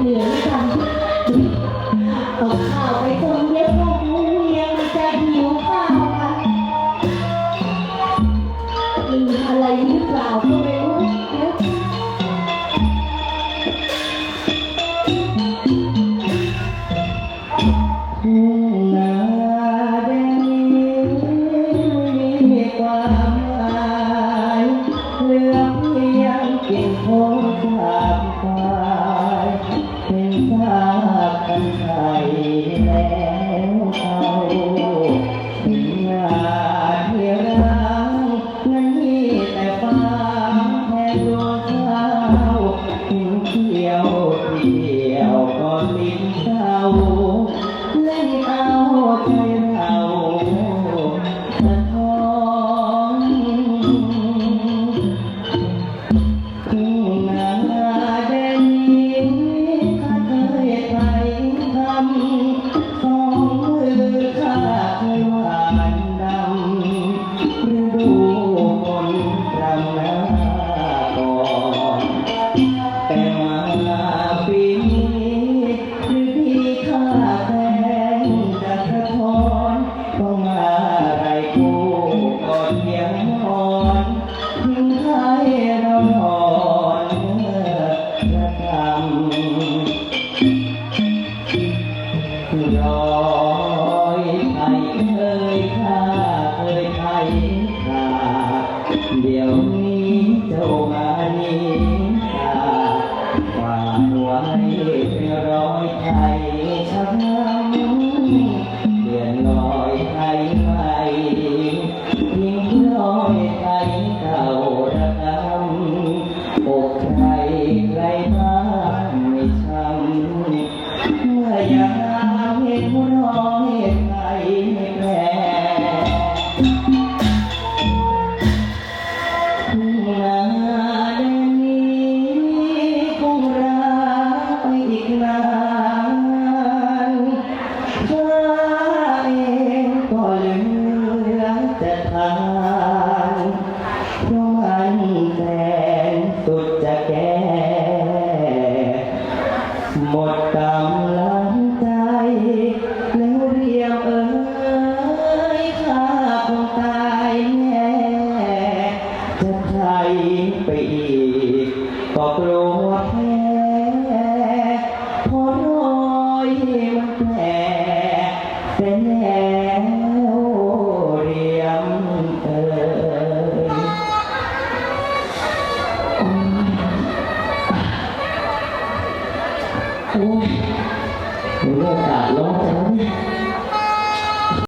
เหนื่อยจังเอาข้าวไปต้มเย็บพวกมูเมียมันจะหิวข้าวกันมีอะไรหรือเปล่าก็ไม่รู้เดี๋ยวทุ่งนาแดงนี้มีความหมา รอยไทยเคยข้าเคยไทยขาดเดี๋ยวนี้เจ้ามานี้ขาฝากไว้เป็นรอยไทยช้ำเปลี่ยนรอยไทยใหม่ทิ้งรอยไทยเก่าระกำอกใครใครบ้างไม่ช้ำเมื่อยา หมดกำลังใจแล้วเรียมเอ่ยข้าคงตายแน่จะไทยไปอีกก็กลัว โอ้ยหนูลกราบร้องไแล้วเนี่ย